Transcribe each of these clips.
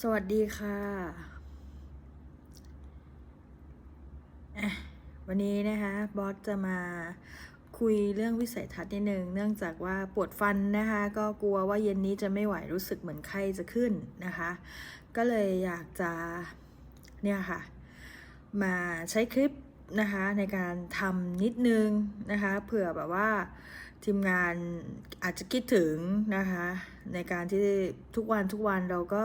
สวัสดีค่ะ วันนี้นะคะบอสจะมาคุยเรื่องวิสัยทัศน์นิดนึงเนื่องจากว่าปวดฟันนะคะ ก็กลัวว่าเย็นนี้จะไม่ไหวรู้สึกเหมือนไข้จะขึ้นนะคะ ก็เลยอยากจะเนี่ยค่ะ มาใช้คลิปนะคะในการทำนิดนึงนะคะเผื่อแบบว่าทีมงานอาจจะคิดถึงนะคะ ในการที่ทุกวันทุกวันเราก็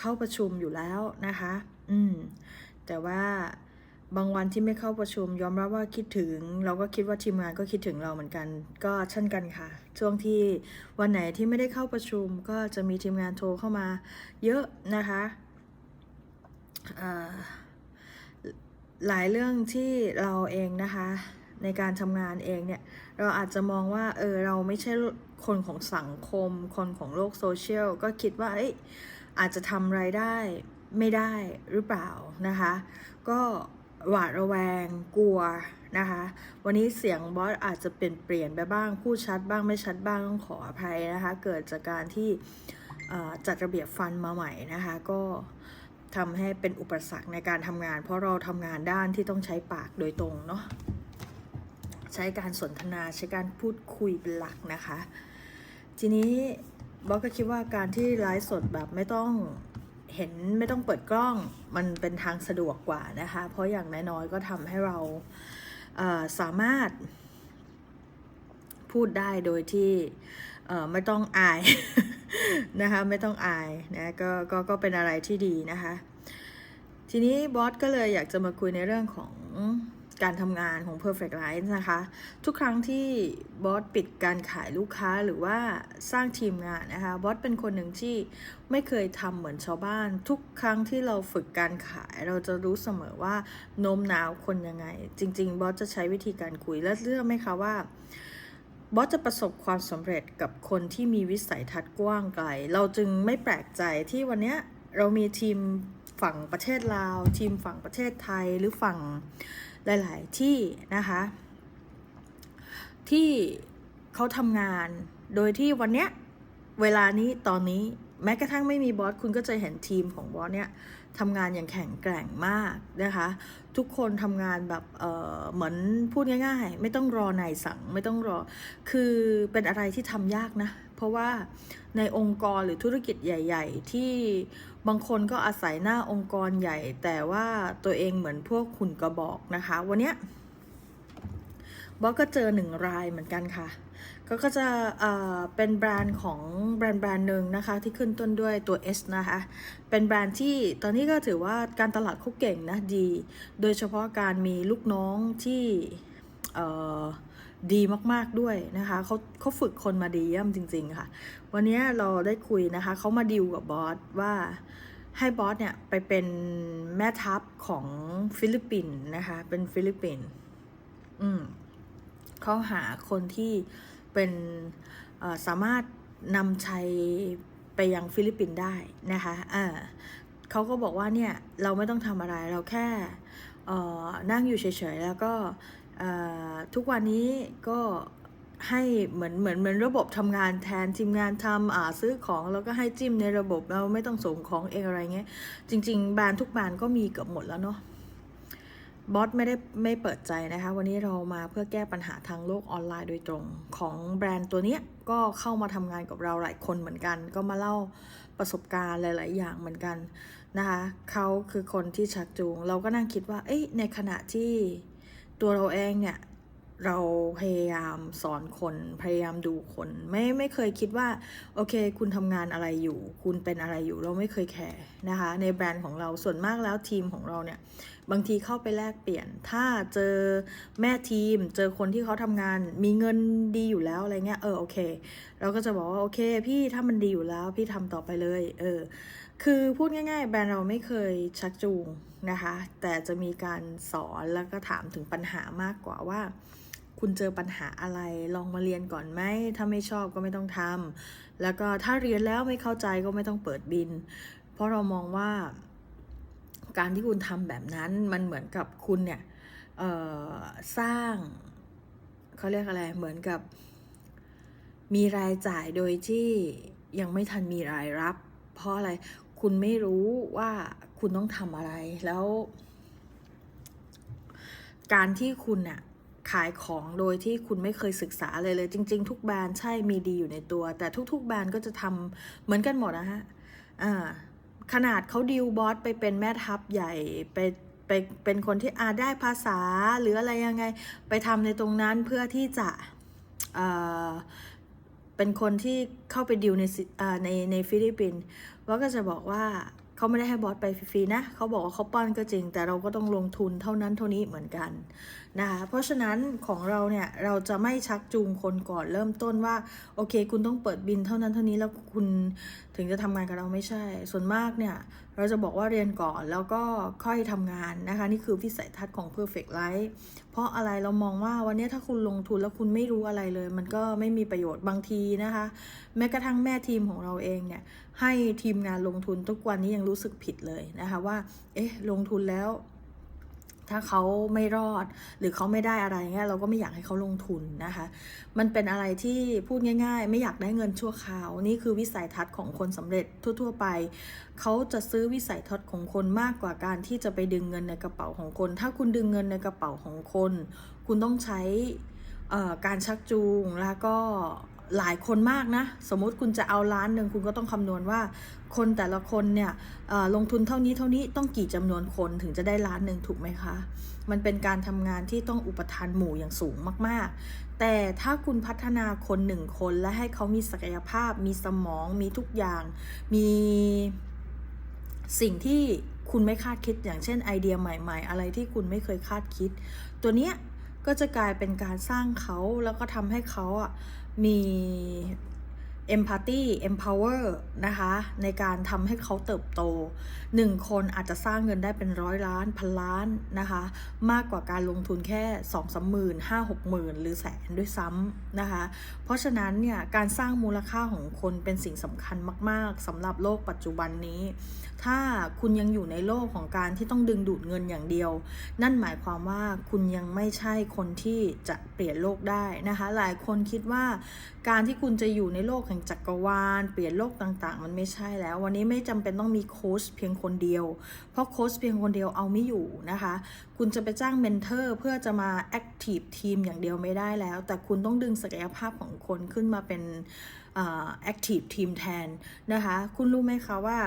เข้าประชุมอยู่แล้วนะคะ อืม แต่ว่าบางวันที่ไม่เข้าประชุม ยอมรับว่าคิดถึง เราก็คิดว่าทีมงานก็คิดถึงเราเหมือนกัน ก็เช่นกันค่ะ ช่วงที่วันไหนที่ไม่ได้เข้าประชุม ก็จะมีทีมงานโทรเข้ามา เยอะนะคะหลายเรื่องที่เราเองนะคะ ในการทำงานเองเนี่ย เราอาจจะมองว่าเออเราไม่ใช่คนของสังคม คนของโลกโซเชียลก็คิดว่าเอ้ย อาจจะทำไรายได้ไม่ได้หรือเปล่านะคะ ก็หวาดระแวงกลัวนะคะ วันนี้เสียงบอสอาจจะเปลี่ยนเปลี่ยนไปบ้างพูดชัดบ้างไม่ชัดบ้างต้องขออภัยนะคะ เกิดจากการที่จัดระเบียบฟันมาใหม่นะคะ ก็ทำให้เป็นอุปสรรคในการทำงาน เพราะเราทำงานด้านที่ต้องใช้ปากโดยตรงเนาะใช้การสนทนาใช้การพูดคุยเป็นหลักนะคะ ทีนี้ บอสก็คิดว่าการที่ไลฟ์สดแบบไม่ต้องเห็นไม่ต้องเปิดกล้องมันเป็นทางสะดวกกว่านะคะ เพราะอย่างน้อยๆก็ทำให้เราสามารถพูดได้โดยที่ไม่ต้องอายนะคะไม่ต้องอายนะกก็ก็เป็นอะไรที่ดีนะคะ ทีนี้บอสก็เลยอยากจะมาคุยในเรื่องของ การทำงานของ Perfect Life นะคะ ทุกครั้งที่บอสปิดการขายลูกค้าหรือว่าสร้างทีมงานนะคะ บอสเป็นคนหนึ่งที่ไม่เคยทำเหมือนชาวบ้าน ทุกครั้งที่เราฝึกการขาย เราจะรู้เสมอว่าโน้มน้าวคนยังไง จริง ๆ บอสจะใช้วิธีการคุยและเชื่อไหมคะว่าบอสจะประสบความสำเร็จกับคนที่มีวิสัยทัศน์กว้างไกล เราจึงไม่แปลกใจที่วันนี้เรามีทีมฝั่งประเทศลาว ทีมฝั่งประเทศไทยหรือฝั่ง หลาย ๆ ที่นะคะ ที่เขาทำงานโดยที่วันเนี้ยเวลานี้ตอนนี้แม้กระทั่งไม่มีบอสคุณก็จะเห็นทีมของบอสเนี่ย ทำงานอย่างแข็งแกร่งมากนะคะ ทุกคนทำงานแบบเอ่อเหมือนพูดง่ายๆ ไม่ต้องรอนายสั่งไม่ต้องรอ คือเป็นอะไรที่ทำยากนะ เพราะว่าในองค์กรหรือธุรกิจใหญ่ ๆ ที่บางคนก็อาศัยหน้าองค์กรใหญ่ แต่ว่าตัวเองเหมือนพวกขุนกระบอกนะคะ วันเนี้ยบอสก็เจอหนึ่งรายเหมือนกันค่ะ ก็ก็จะเป็นแบรนด์ของแบรนด์แบรนด์หนึ่งนะคะที่ขึ้นต้นด้วยตัว S นะคะ เป็นแบรนด์ที่ตอนนี้ก็ถือว่าการตลาดเขาเก่งนะดี โดยเฉพาะการมีลูกน้องที่ดีมากๆด้วยนะคะเขาเขาฝึกคนมาดีเยี่ยมจริง ๆ ค่ะ วันนี้เราได้คุยนะคะเขามาดีลกับบอสว่าให้บอสเนี่ยไปเป็นแม่ทัพของฟิลิปปินส์นะคะ เป็นฟิลิปปินส์อืม เขาหาคนที่เป็นสามารถนำชัยไปยังฟิลิปปินส์ได้นะคะอ่าเขาก็บอกว่าเนี่ยเราไม่ต้องทำอะไรเราแค่นั่งอยู่เฉยๆแล้วก็ทุกวันนี้ก็ให้เหมือนเหมือนเหมือนระบบทำงานแทนทีมงานทำอ่าซื้อของแล้วก็ให้จิ้มในระบบเราไม่ต้องส่งของเองอะไรเงี้ยจริง ๆ แบรนด์ทุกแบรนด์ก็มีเกือบหมดแล้วเนาะ บอสไม่ได้ไม่เปิดใจนะคะ วันนี้เรามาเพื่อแก้ปัญหาทางโลกออนไลน์โดยตรงของแบรนด์ตัวเนี้ยก็เข้ามาทำงานกับเราหลายคนเหมือนกัน ก็มาเล่าประสบการณ์หลาย ๆ อย่างเหมือนกันนะคะเขาคือคนที่ชักจูง เราก็นั่งคิดว่าเอ้ยในขณะที่ตัวเราเองเนี่ย เราพยายามสอนคนพยายามดูคน ไม่ไม่เคยคิดว่า โอเค คุณทำงานอะไรอยู่ คุณเป็นอะไรอยู่เราไม่เคยแคร์นะคะ ในแบรนด์ของเราส่วนมากแล้วทีมของเราเนี่ย บางทีเข้าไปแลกเปลี่ยน ถ้าเจอแม่ทีม เจอคนที่เขาทำงานมีเงินดีอยู่แล้วอะไรเงี้ยเออโอเค เราก็จะบอกว่าโอเค พี่ถ้ามันดีอยู่แล้ว พี่ทำต่อไปเลยเออคือพูดง่าย ๆ แบรนด์เราไม่เคยชักจูงนะคะ แต่จะมีการสอนแล้วก็ถามถึงปัญหามากกว่าว่า คุณเจอปัญหาอะไรลองมาเรียนก่อนไหมถ้าไม่ชอบก็ไม่ต้องทำแล้วก็ถ้าเรียนแล้วไม่เข้าใจก็ไม่ต้องเปิดบิน เพราะเรามองว่าการที่คุณทำแบบนั้นมันเหมือนกับคุณเนี่ยสร้างเขาเรียกอะไรเหมือนกับมีรายจ่ายโดยที่ยังไม่ทันมีรายรับ เพราะอะไร คุณไม่รู้ว่าคุณต้องทำอะไรแล้ว การที่คุณอะ ขายของโดยที่คุณไม่เคยศึกษาเลยเลย จริง ๆ ทุกแบรนด์ใช่มีดีอยู่ในตัว แต่ทุก ๆ แบรนด์ก็จะทำเหมือนกันหมดนะฮะอ่าขนาดเขาดิวบอสไปเป็นแม่ทัพใหญ่ไปไปเป็นคนที่อาได้ภาษาหรืออะไรยังไงไปทำในตรงนั้นเพื่อที่จะเอ่อเป็นคนที่เข้าไปดิวในในในฟิลิปปินส์บอสก็จะบอกว่าเขาไม่ได้ให้บอสไปฟรีๆนะเขาบอกว่าเขาป้อนก็จริง แต่เราก็ต้องลงทุนเท่านั้นเท่านี้เหมือนกันนะคะเพราะฉะนั้นของเราเนี่ยเราจะไม่ชักจูงคนก่อนเริ่มต้นว่าโอเค คุณต้องเปิดบินเท่านั้นเท่านี้แล้วคุณถึงจะทำงานกับเราไม่ใช่ ส่วนมากเนี่ยเราจะบอกว่าเรียนก่อนแล้วก็ค่อยทำงานนะคะ นี่คือวิสัยทัศน์ของ perfect life เพราะอะไรเรามองว่าวันนี้ถ้าคุณลงทุนแล้วคุณไม่รู้อะไรเลย มันก็ไม่มีประโยชน์บางทีนะคะ แม้กระทั่งแม่ทีมของเราเองเนี่ยให้ทีมงานลงทุนทุกวันนี้ยังรู้สึกผิดเลยนะคะว่า เอ๊ะ ลงทุนแล้ว ถ้าเขาไม่รอด หรือเขาไม่ได้อะไรเงี้ยเราก็ไม่อยากให้เขาลงทุนนะคะ มันเป็นอะไรที่พูดง่าย ๆ ไม่อยากได้เงินชั่วคราว นี่คือวิสัยทัศน์ของคนสำเร็จทั่ว ๆ ไป เขาจะซื้อวิสัยทัศน์ของคนมากกว่าการที่จะไปดึงเงินในกระเป๋าของคน ถ้าคุณดึงเงินในกระเป๋าของคน คุณต้องใช้การชักจูงแล้วก็ หลายคนมากนะ สมมุติคุณจะเอาล้านหนึ่งคุณก็ต้องคำนวณว่า คนแต่ละคนเนี่ยลงทุนเท่านี้เท่านี้ต้องกี่จำนวนคนถึงจะได้ล้านหนึ่งถูกไหมคะ มันเป็นการทำงานที่ต้องอุปทานหมู่อย่างสูงมาก ๆ แต่ถ้าคุณพัฒนาคนหนึ่งคนและให้เขามีศักยภาพ มีสมอง มีทุกอย่าง มีสิ่งที่คุณไม่คาดคิดอย่างเช่นไอเดียใหม่ ๆ อะไรที่คุณไม่เคยคาดคิด ตัวเนี้ยก็จะกลายเป็นการสร้างเขาแล้วก็ทำให้เขาอะ มี empathy empower นะคะ ในการทำให้เขาเติบโตหนึ่งคนอาจจะสร้างเงินได้เป็นร้อยล้าน พันล้านนะคะ มากกว่าการลงทุนแค่สองสามหมื่นห้าหกหมื่นหรือแสนด้วยซ้ำนะคะ เพราะฉะนั้นเนี่ย การสร้างมูลค่าของคนเป็นสิ่งสำคัญมาก ๆสำหรับโลกปัจจุบันนี้ ถ้าคุณยังอยู่ในโลกของการที่ต้องดึงดูดเงินอย่างเดียว นั่นหมายความว่าคุณยังไม่ใช่คนที่จะเปลี่ยนโลกได้นะคะ หลายคนคิดว่า การที่คุณจะอยู่ในโลกแห่งจักรวาล เปลี่ยนโลกต่างๆ มันไม่ใช่แล้ว วันนี้ไม่จำเป็นต้องมีโค้ชเพียงคนเดียว เพราะโค้ชเพียงคนเดียวเอาไม่อยู่นะคะ คุณจะไปจ้างเมนเทอร์เพื่อจะมาแอคทีฟทีมอย่างเดียวไม่ได้แล้ว แต่คุณต้องดึงศักยภาพของคนขึ้นมาเป็นแอคทีฟทีมแทนนะคะ คุณรู้ไหมคะว่า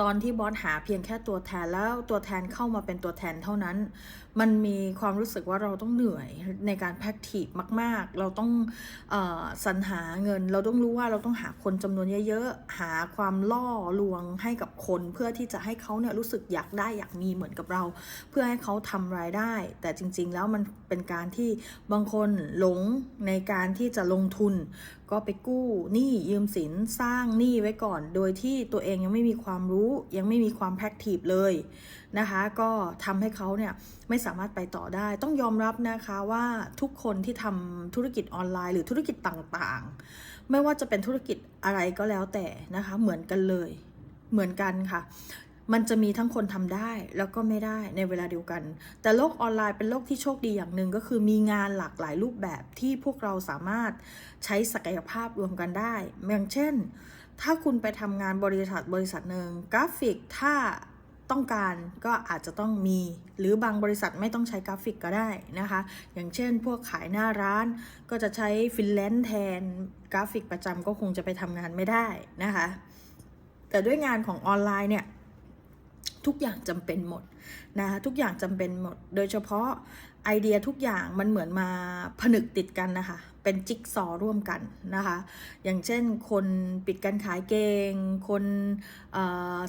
ตอนที่บอสหาเพียงแค่ตัวแทนแล้วตัวแทนเข้ามาเป็นตัวแทนเท่านั้น มันมีความรู้สึกว่าเราต้องเหนื่อยในการแพ็กทีฟมาก ๆ เราต้องอสรรหาเงิน เราต้องรู้ว่าเราต้องหาคนจำนวนเยอะๆ หาความล่อลวงให้กับคนเพื่อที่จะให้เขาเนี่ยรู้สึกอยากได้อยากมีเหมือนกับเรา เพื่อให้เขาทำรายได้ แต่จริง ๆ แล้วมันเป็นการที่บางคนหลงในการที่จะลงทุน ก็ไปกู้หนี้ยืมสินสร้างหนี้ไว้ก่อน โดยที่ตัวเองยังไม่มีความรู้ยังไม่มีความแพคทีฟเลยนะคะ ก็ทำให้เขาเนี่ยไม่สามารถไปต่อได้ ต้องยอมรับนะคะว่าทุกคนที่ทำธุรกิจออนไลน์ หรือธุรกิจต่างๆ ไม่ว่าจะเป็นธุรกิจอะไรก็แล้วแต่นะคะเหมือนกันเลย เหมือนกันค่ะ มันจะมีทั้งคนทำได้แล้วก็ไม่ได้ในเวลาเดียวกัน แต่โลกออนไลน์เป็นโลกที่โชคดีอย่างหนึ่งก็คือมีงานหลากหลายรูปแบบที่พวกเราสามารถใช้ศักยภาพรวมกันได้อย่างเช่น ถ้าคุณไปทำงานบริษัทบริษัทหนึ่งกราฟิกถ้า ต้องการก็อาจจะต้องมี หรือบางบริษัทไม่ต้องใช้กราฟิกก็ได้นะคะ อย่างเช่นพวกขายหน้าร้านก็จะใช้ฟินแลนซ์แทนกราฟิกประจำก็คงจะไปทำงานไม่ได้นะคะ แต่ด้วยงานของออนไลน์เนี่ยทุกอย่างจำเป็นหมดนะคะทุกอย่างจำเป็นหมด โดยเฉพาะไอเดียทุกอย่างมันเหมือนมาผนึกติดกันนะคะ เป็นจิ๊กซอร่วมกันนะคะ อย่างเช่นคนปิดการขายเก่งคน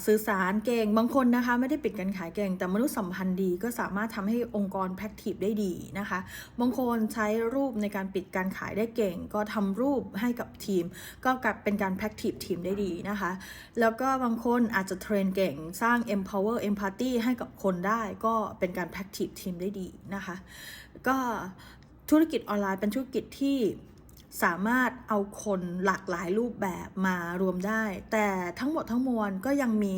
สื่อสารเก่งบางคนนะคะไม่ได้ปิดการขายเก่งแต่มนุษยสัมพันธ์ดีก็สามารถทำให้องค์กรแพ็กทีฟได้ดีนะคะ บางคนใช้รูปในการปิดการขายได้เก่ง ก็ทำรูปให้กับทีม ก็กลับเป็นการแพ็กทีฟทีมได้ดีนะคะ แล้วก็บางคนอาจจะเทรนเก่ง สร้าง empower empathy ให้กับคนได้ก็เป็นการแพ็กทีฟทีมได้ดีนะคะ ก็ ธุรกิจออนไลน์เป็นธุรกิจที่สามารถเอาคนหลากหลายรูปแบบมารวมได้ แต่ทั้งหมดทั้งมวลก็ยังมี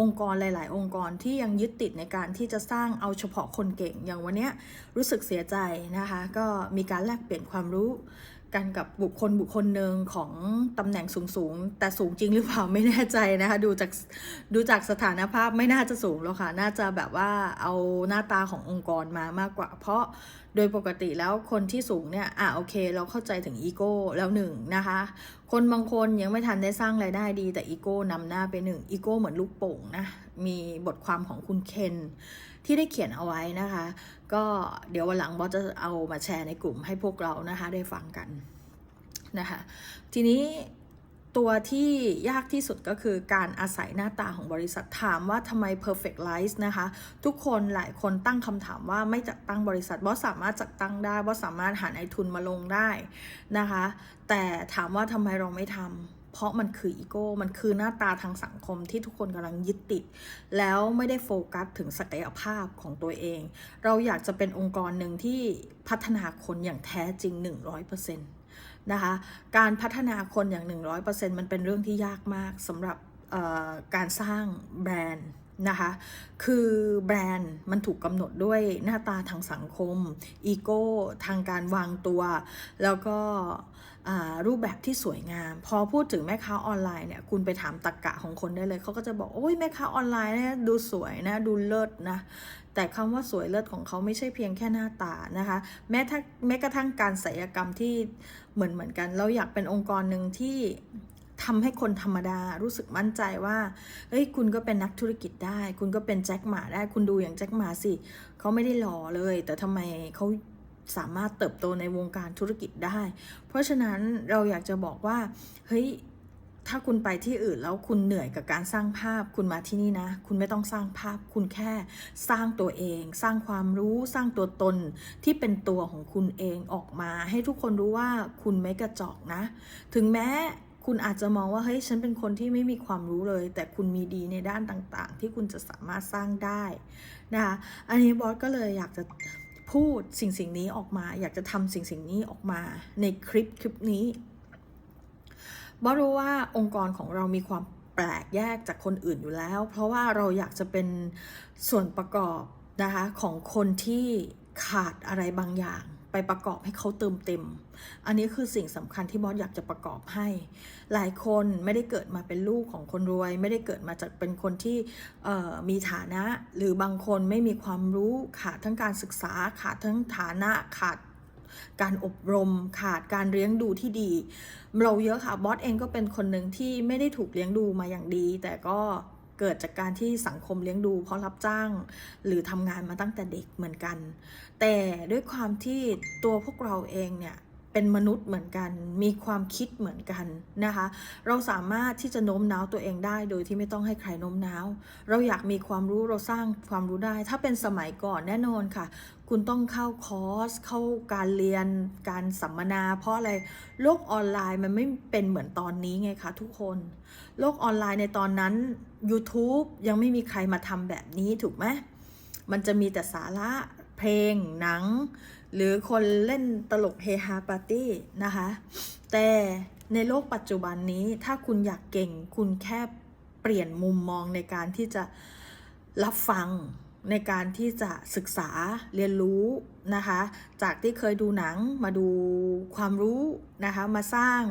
องค์กรหลาย ๆ องค์กรที่ยังยึดติดในการที่จะสร้างเอาเฉพาะคนเก่ง อย่างวันนี้รู้สึกเสียใจนะคะ ก็มีการแลกเปลี่ยนความรู้กันกับบุคคลบุคคลหนึ่งของตำแหน่งสูง ๆ แต่สูงจริงหรือเปล่าไม่แน่ใจนะคะดูจากดูจากสถานภาพไม่น่าจะสูงหรอกค่ะ น่าจะแบบว่าเอาหน้าตาขององค์กรมามากกว่า เพราะ โดยปกติแล้วคนที่สูงเนี่ยอะโอเค เราเข้าใจถึงอีโก้แล้วหนึ่งนะคะ คนบางคนยังไม่ทันได้สร้างรายได้ดี แต่อีโก้นำหน้าไปหนึ่งอีโก้เหมือนลูกโป่งนะ มีบทความของคุณเคนที่ได้เขียนเอาไว้นะคะ ก็เดี๋ยววันหลังบอสจะเอามาแชร์ในกลุ่มให้พวกเรานะคะได้ฟังกันนะคะ ทีนี้ ตัวที่ยากที่สุดก็คือการอาศัยหน้าตาของบริษัทถามว่าทำไม perfect life นะคะ ทุกคนหลายคนตั้งคำถามว่าไม่จัดตั้งบริษัทบอสสามารถจัดตั้งได้บอสสามารถหาไอทุนมาลงได้นะคะ แต่ถามว่าทำไมเราไม่ทำเพราะมันคืออีโก้ มันคือหน้าตาทางสังคมที่ทุกคนกำลังยึดติด แล้วไม่ได้โฟกัสถึงศักยภาพของตัวเอง เราอยากจะเป็นองค์กรหนึ่งที่พัฒนาคนอย่างแท้จริง 100% นะคะ การพัฒนาคนอย่าง 100%มันเป็นเรื่องที่ยากมากสำหรับการสร้างแบรนด์นะคะ คือแบรนด์มันถูกกำหนดด้วยหน้าตาทางสังคม อีโก้ ทางการวางตัว แล้วก็รูปแบบที่สวยงาม พอพูดถึงแม่ค้าออนไลน์เนี่ย คุณไปถามตรกกะของคนได้เลย เขาก็จะบอก โอ้ยแม่ค้าออนไลน์เนี่ยดูสวยนะ ดูเลิศนะ แต่คำว่าสวยเลิศของเขาไม่ใช่เพียงแค่หน้าตานะคะ แม้ถ้าแม้กระทั่งการศัลยกรรมที่เหมือนเหมือนกัน เราอยากเป็นองค์กรหนึ่งที่ทำให้คนธรรมดารู้สึกมั่นใจว่า เฮ้ย คุณก็เป็นนักธุรกิจได้ คุณก็เป็นแจ็คหมาได้ คุณดูอย่างแจ็คหมาสิ เขาไม่ได้หล่อเลย แต่ทำไมเขาสามารถเติบโตในวงการธุรกิจได้ เพราะฉะนั้นเราอยากจะบอกว่า เฮ้ย ถ้าคุณไปที่อื่นแล้วคุณเหนื่อยกับการสร้างภาพ คุณมาที่นี่นะ คุณไม่ต้องสร้างภาพ คุณแค่สร้างตัวเอง สร้างความรู้สร้างตัวตนที่เป็นตัวของคุณเองออกมา ให้ทุกคนรู้ว่าคุณไม่กระจอกนะ ถึงแม้คุณอาจจะมองว่าเฮ้ยฉันเป็นคนที่ไม่มีความรู้เลย แต่คุณมีดีในด้านต่างๆ ที่คุณจะสามารถสร้างได้นะคะอันนี้บอสก็เลยอยากจะพูดสิ่งสิ่งนี้ออกมา อยากจะทำสิ่งสิ่งนี้ออกมาในคลิปคลิปนี้ บอสรู้ว่าองค์กรของเรามีความแปลกแยกจากคนอื่นอยู่แล้ว เพราะว่าเราอยากจะเป็นส่วนประกอบนะคะของคนที่ขาดอะไรบางอย่างไปประกอบให้เขาเติมเต็ม อันนี้คือสิ่งสำคัญที่บอสอยากจะประกอบให้ หลายคนไม่ได้เกิดมาเป็นลูกของคนรวย ไม่ได้เกิดมาจากเป็นคนที่มีฐานะ หรือบางคนไม่มีความรู้ขาดทั้งการศึกษา ขาดทั้งฐานะ ขาด การอบรมขาดการเลี้ยงดูที่ดี เราเยอะค่ะบอสเองก็เป็นคนหนึ่งที่ไม่ได้ถูกเลี้ยงดูมาอย่างดี แต่ก็เกิดจากการที่สังคมเลี้ยงดู เพราะรับจ้าง หรือทำงานมาตั้งแต่เด็กเหมือนกัน แต่ด้วยความที่ตัวพวกเราเองเนี่ย เป็นมนุษย์เหมือนกัน มีความคิดเหมือนกันนะคะ เราสามารถที่จะโน้มน้าวตัวเองได้โดยที่ไม่ต้องให้ใครโน้มน้าว เราอยากมีความรู้เราสร้างความรู้ได้ ถ้าเป็นสมัยก่อนแน่นอนค่ะ คุณต้องเข้าคอร์ส เข้าการเรียน การสัมมนา เพราะอะไร โลกออนไลน์มันไม่เป็นเหมือนตอนนี้ไงคะทุกคน โลกออนไลน์ในตอนนั้น YouTube ยังไม่มีใครมาทำแบบนี้ถูกไหม มันจะมีแต่สาระ เพลง หนัง หรือคนเล่นตลกเฮฮาปาร์ตี้นะคะ แต่ในโลกปัจจุบันนี้ถ้าคุณอยากเก่ง คุณแค่เปลี่ยนมุมมองในการที่จะรับฟังในการที่จะศึกษาเรียนรู้นะคะ จากที่เคยดูหนังมาดูความรู้นะคะ มาสร้าง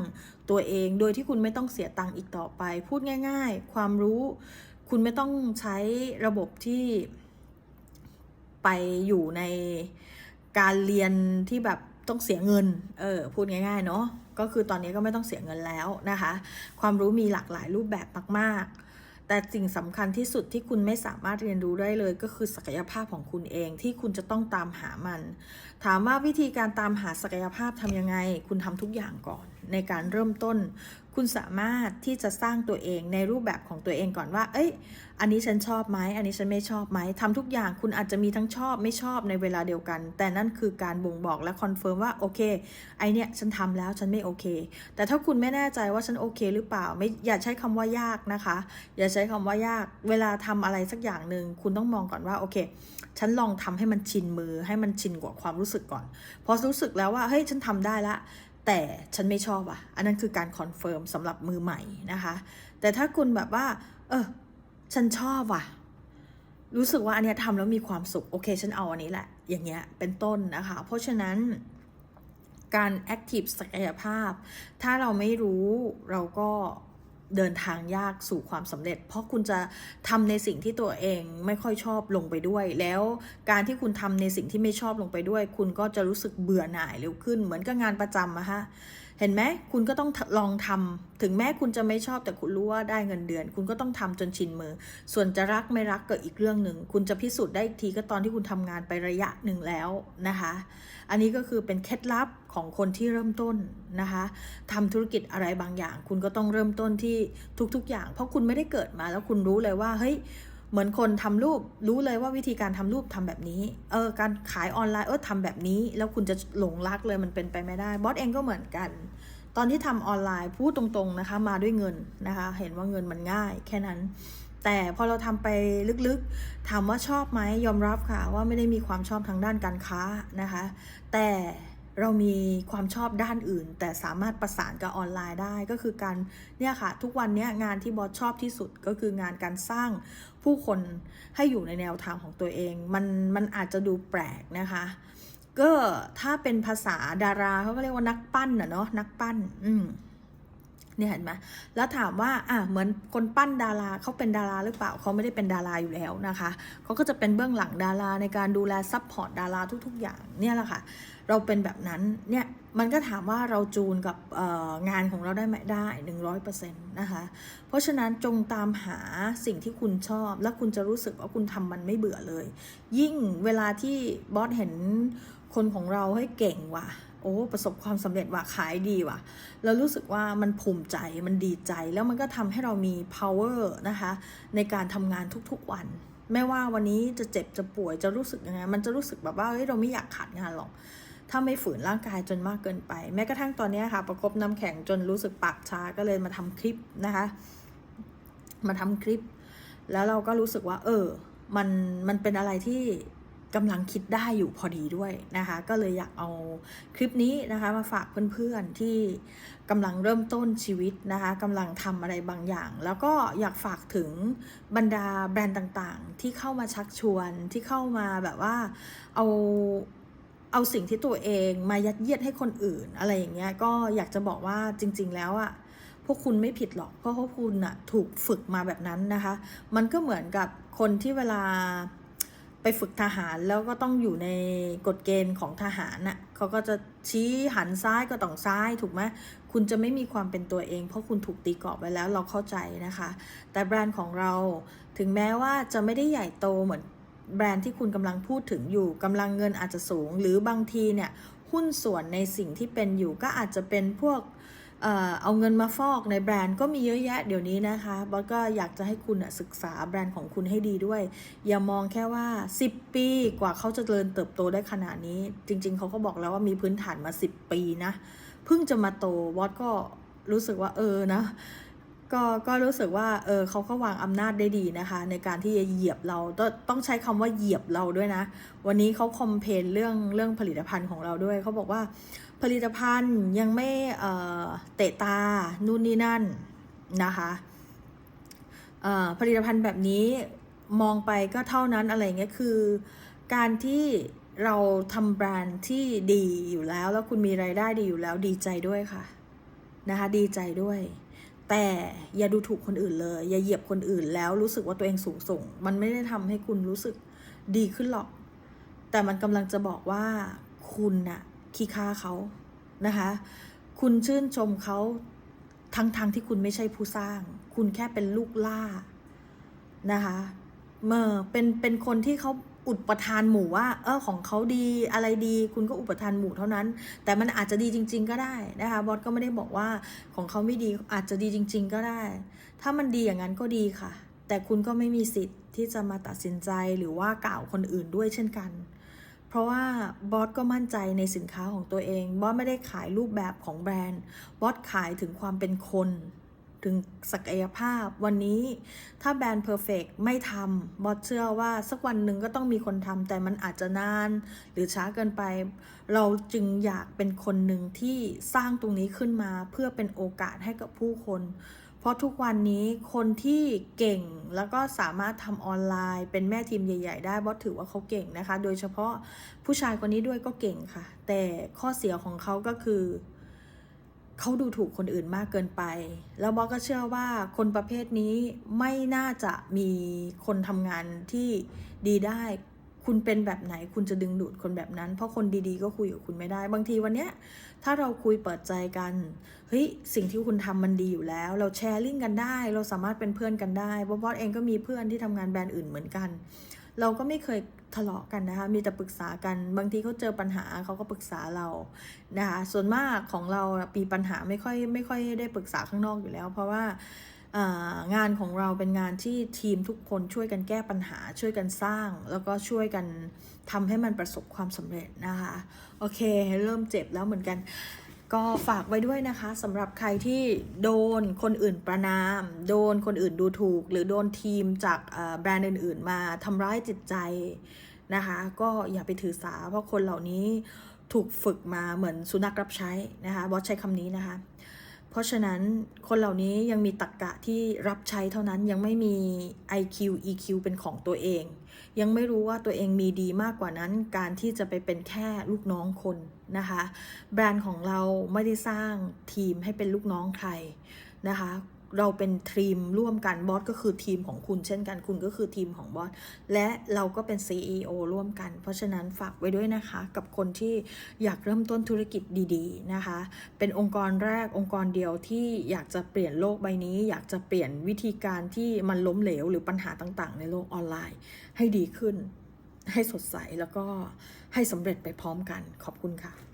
ตัวเองโดยที่คุณไม่ต้องเสียตังค์อีกต่อไป พูดง่าย ๆ ความรู้ คุณไม่ต้องใช้ระบบที่ไปอยู่ใน การเรียนที่แบบต้องเสียเงิน เออ พูดง่ายๆ เนาะ ก็คือตอนนี้ก็ไม่ต้องเสียเงินแล้วนะคะ ความรู้มีหลากหลายรูปแบบมาก ๆ แต่สิ่งสำคัญที่สุดที่คุณไม่สามารถเรียนรู้ได้เลย ก็คือศักยภาพของคุณเองที่คุณจะต้องตามหามัน ถามว่าวิธีการตามหาศักยภาพทำยังไง คุณทำทุกอย่างก่อน ในการเริ่มต้น คุณสามารถที่จะสร้างตัวเองในรูปแบบของตัวเองก่อนว่า เอ้ย อันนี้ฉันชอบไหมอันนี้ฉันไม่ชอบไหมทำทุกอย่างคุณอาจจะมีทั้งชอบไม่ชอบในเวลาเดียวกัน แต่นั่นคือการบ่งบอกและคอนเฟิร์มว่าโอเคไอเนี้ยฉันทำแล้วฉันไม่โอเค แต่ถ้าคุณไม่แน่ใจว่าฉันโอเคหรือเปล่าไม่อย่าใช้คำว่ายากนะคะ อย่าใช้คำว่ายาก เวลาทำอะไรสักอย่างหนึ่งคุณต้องมองก่อนว่าโอเค ฉันลองทำให้มันชินมือให้มันชินกว่าความรู้สึกก่อนพอรู้สึกแล้วว่าเฮ้ยฉันทำได้ละ แต่ฉันไม่ชอบอะ อันนั้นคือการคอนเฟิร์มสำหรับมือใหม่นะคะ แต่ถ้าคุณแบบว่า เออ ฉันชอบว่ะ รู้สึกว่าอันนี้ทำแล้วมีความสุข โอเค ฉันเอาอันนี้แหละ อย่างเงี้ย เป็นต้นนะคะ เพราะฉะนั้นการแอคทีฟศักยภาพ ถ้าเราไม่รู้เราก็ เดินทางยากสู่ความสำเร็จ เพราะคุณจะทำในสิ่งที่ตัวเองไม่ค่อยชอบลงไปด้วย แล้วการที่คุณทำในสิ่งที่ไม่ชอบลงไปด้วย คุณก็จะรู้สึกเบื่อหน่ายเร็วขึ้น เหมือนกับงานประจำอะฮะ เห็นไหมคุณก็ต้องลองทำถึงแม้คุณจะไม่ชอบแต่คุณรู้ว่าได้เงินเดือน คุณก็ต้องทำจนชินมือ ส่วนจะรักไม่รักก็อีกเรื่องหนึ่ง คุณจะพิสูจน์ได้อีกทีก็ตอนที่คุณทำงานไประยะหนึ่งแล้วนะคะ อันนี้ก็คือเป็นเคล็ดลับของคนที่เริ่มต้นนะคะทำธุรกิจอะไรบางอย่าง คุณก็ต้องเริ่มต้นที่ทุกๆอย่าง เพราะคุณไม่ได้เกิดมาแล้วคุณรู้เลยว่าเฮ้ย เหมือนคนทำรูปรู้เลยว่าวิธีการทำรูปทำแบบนี้ เออ การขายออนไลน์เออทำแบบนี้ แล้วคุณจะหลงรักเลยมันเป็นไปไม่ได้ บอสเองก็เหมือนกัน ตอนที่ทำออนไลน์พูดตรงๆนะคะ มาด้วยเงินนะคะ เห็นว่าเงินมันง่าย แค่นั้น แต่พอเราทำไปลึกๆ ถามว่าชอบไหมยอมรับค่ะ ว่าไม่ได้มีความชอบทางด้านการค้านะคะ แต่เรามีความชอบด้านอื่น แต่สามารถประสานกับออนไลน์ได้ก็คือการเนี่ยค่ะ ทุกวันนี้งานที่บอสชอบที่สุดก็คืองานการสร้าง ผู้คนให้อยู่ในแนวทางของตัวเอง มันมันอาจจะดูแปลกนะคะก็ถ้าเป็นภาษาดาราเขาก็เรียกว่านักปั้นนะเนาะนักปั้น อืม เนี่ยเห็นไหมแล้วถามว่าอะเหมือนคนปั้นดาราเขาเป็นดาราหรือเปล่าเขาไม่ได้เป็นดาราอยู่แล้วนะคะเขาก็จะเป็นเบื้องหลังดาราในการดูแลซัพพอร์ตดาราทุก ๆ อย่างเนี่ยแหละค่ะ เราเป็นแบบนั้นเนี่ยมันก็ถามว่าเราจูนกับงานของเราได้ไหมได้หนึ่งร้อยเปอร์เซ็นต์นะคะ เพราะฉะนั้นจงตามหาสิ่งที่คุณชอบ แล้วคุณจะรู้สึกว่าคุณทำมันไม่เบื่อเลย ยิ่งเวลาที่บอสเห็นคนของเราให้เก่งว่ะ โอ้ ประสบความสำเร็จว่ะขายดีว่ะเรารู้สึกว่ามันภูมิใจมันดีใจแล้วมันก็ทำให้เรามี power นะคะในการทำงานทุกๆวันไม่ว่าวันนี้จะเจ็บจะป่วยจะรู้สึกยังไง มันจะรู้สึกแบบว่าเฮ้ยเราไม่อยากขาดงานหรอก ถ้าไม่ฝืนร่างกายจนมากเกินไป แม้กระทั่งตอนนี้ค่ะ ประคบน้ำแข็งจนรู้สึกปากชาก็เลยมาทำคลิปนะคะ มาทำคลิป แล้วเราก็รู้สึกว่า เออ มันมันเป็นอะไรที่ กำลังคิดได้อยู่พอดีด้วยนะคะ ก็เลยอยากเอาคลิปนี้นะคะมาฝากเพื่อนๆที่กำลังเริ่มต้นชีวิตนะคะกำลังทำอะไรบางอย่าง แล้วก็อยากฝากถึงบรรดาแบรนด์ต่างๆ ที่เข้ามาชักชวนที่เข้ามาแบบว่าเอาเอาสิ่งที่ตัวเองมายัดเยียดให้คนอื่นอะไรอย่างเงี้ยก็อยากจะบอกว่าจริง ๆ แล้วอะพวกคุณไม่ผิดหรอกเพราะพวกคุณอะถูกฝึกมาแบบนั้นนะคะ มันก็เหมือนกับคนที่เวลา ไปฝึกทหารแล้วก็ต้องอยู่ในกฎเกณฑ์ของทหารน่ะเขาก็จะชี้หันซ้ายก็ต้องซ้ายถูกไหมคุณจะไม่มีความเป็นตัวเอง เพราะคุณถูกตีกรอบไว้แล้วเราเข้าใจนะคะ แต่แบรนด์ของเราถึงแม้ว่าจะไม่ได้ใหญ่โตเหมือนแบรนด์ที่คุณกำลังพูดถึงอยู่กำลังเงินอาจจะสูง หรือบางทีเนี่ยหุ้นส่วนในสิ่งที่เป็นอยู่ก็อาจจะเป็นพวก เอาเงินมาฟอกในแบรนด์ก็มีเยอะแยะเดี๋ยวนี้นะคะบอสก็อยากจะให้คุณศึกษาแบรนด์ของคุณให้ดีด้วย อย่ามองแค่ว่า 10 ปีกว่าเขาจะเจริญเติบโตได้ขนาดนี้ จริง ๆเขาก็บอกแล้วว่ามีพื้นฐานมา 10 ปีนะเพิ่งจะมาโตบอสก็รู้สึกว่าเออนะ ก็ก็รู้สึกว่าเออเขาก็วางอำนาจได้ดีนะคะ ในการที่จะเหยียบเราต้องต้องใช้คำว่าเหยียบเราด้วยนะ วันนี้เขาคอมเพลนเรื่องเรื่องผลิตภัณฑ์ของเราด้วยเขาบอกว่า ผลิตภัณฑ์ยังไม่เออเตะตานู่นนี่นั่นนะคะเอ่อผลิตภัณฑ์แบบนี้มองไปก็เท่านั้นอะไรเงี้ยคือการที่เราทำแบรนด์ที่ดีอยู่แล้ว แล้วคุณมีรายได้ดีอยู่แล้วดีใจด้วยค่ะนะคะดีใจด้วย แต่อย่าดูถูกคนอื่นเลย อย่าเหยียบคนอื่นแล้วรู้สึกว่าตัวเองสูงส่ง มันไม่ได้ทำให้คุณรู้สึกดีขึ้นหรอก แต่มันกำลังจะบอกว่าคุณน่ะขี้ค่าเขานะคะ คุณชื่นชมเขาทั้งๆทที่คุณไม่ใช่ผู้สร้าง คุณแค่เป็นลูกล่านะคะเมื่อเป็นเป็นคนที่เขา อุปทานหมู่ว่า เออของเขาดีอะไรดี คุณก็อุปทานหมู่เท่านั้น แต่มันอาจจะดีจริง ๆ ก็ได้นะคะบอสก็ไม่ได้บอกว่าของเขาไม่ดีอาจจะดีจริง ๆ ก็ได้ ถ้ามันดีอย่างนั้นก็ดีค่ะ แต่คุณก็ไม่มีสิทธิ์ที่จะมาตัดสินใจหรือว่ากล่าวคนอื่นด้วยเช่นกัน เพราะว่าบอสก็มั่นใจในสินค้าของตัวเองบอสไม่ได้ขายรูปแบบของแบรนด์บอสขายถึงความเป็นคน ถึงศักยภาพ วันนี้ถ้าแบรนด์เพอร์เฟกไม่ทำบอสเชื่อว่าสักวันหนึ่งก็ต้องมีคนทำแต่มันอาจจะนาน หรือช้าเกินไป เราจึงอยากเป็นคนหนึ่งที่สร้างตรงนี้ขึ้นมาเพื่อเป็นโอกาสให้กับผู้คน เพราะทุกวันนี้คนที่เก่งแล้วก็สามารถทำออนไลน์ เป็นแม่ทีมใหญ่ ๆ ได้บอสถือว่าเขาเก่งนะคะ โดยเฉพาะผู้ชายคนนี้ด้วยก็เก่งค่ะ แต่ข้อเสียของเขาก็คือ เขาดูถูกคนอื่นมากเกินไป แล้วบอสก็เชื่อว่าคนประเภทนี้ไม่น่าจะมีคนทำงานที่ดีได้ คุณเป็นแบบไหน คุณจะดึงดูดคนแบบนั้น เพราะคนดีๆ ก็คุยกับคุณไม่ได้ บางทีวันเนี้ย ถ้าเราคุยเปิดใจกัน เฮ้ย สิ่งที่คุณทำมันดีอยู่แล้ว เราแชร์ลิงก์กันได้ เราสามารถเป็นเพื่อนกันได้บอสเองก็มีเพื่อนที่ทำงานแบรนด์อื่นเหมือนกัน เราก็ไม่เคยทะเลาะกันนะคะมีแต่ปรึกษากันบางทีเขาเจอปัญหาเขาก็ปรึกษาเรานะคะส่วนมากของเราปีปัญหาไม่ค่อยไม่ค่อยได้ปรึกษาข้างนอกอยู่แล้ว เพราะว่างานของเราเป็นงานที่ทีมทุกคนช่วยกันแก้ปัญหาช่วยกันสร้าง แล้วก็ช่วยกันทำให้มันประสบความสำเร็จนะคะ โอเค เริ่มเจ็บแล้วเหมือนกัน ก็ฝากไว้ด้วยนะคะสำหรับใครที่โดนคนอื่นประนาม โดนคนอื่นดูถูก หรือโดนทีมจากแบรนด์อื่น ๆ มาทำร้ายจิตใจนะคะ ก็อย่าไปถือสาเพราะคนเหล่านี้ถูกฝึกมาเหมือนสุนัขรับใช้นะคะบอสใช้คำนี้นะคะ เพราะฉะนั้นคนเหล่านี้ยังมีตรรกกะที่รับใช้เท่านั้นยังไม่มี IQ EQ เป็นของตัวเอง ยังไม่รู้ว่าตัวเองมีดีมากกว่านั้น การที่จะไปเป็นแค่ลูกน้องคนนะคะ แบรนด์ของเราไม่ได้สร้างทีมให้เป็นลูกน้องใครนะคะ เราเป็นทีมร่วมกันบอสก็คือทีมของคุณเช่นกันคุณก็คือทีมของบอสและเราก็เป็น CEO ร่วมกัน เพราะฉะนั้นฝากไว้ด้วยนะคะ กับคนที่อยากเริ่มต้นธุรกิจดีๆนะคะ เป็นองค์กรแรกองค์กรเดียวที่อยากจะเปลี่ยนโลกใบนี้ อยากจะเปลี่ยนวิธีการที่มันล้มเหลวหรือปัญหาต่างๆ ในโลกออนไลน์ ให้ดีขึ้น ให้สดใสแล้วก็ให้สำเร็จไปพร้อมกันขอบคุณค่ะ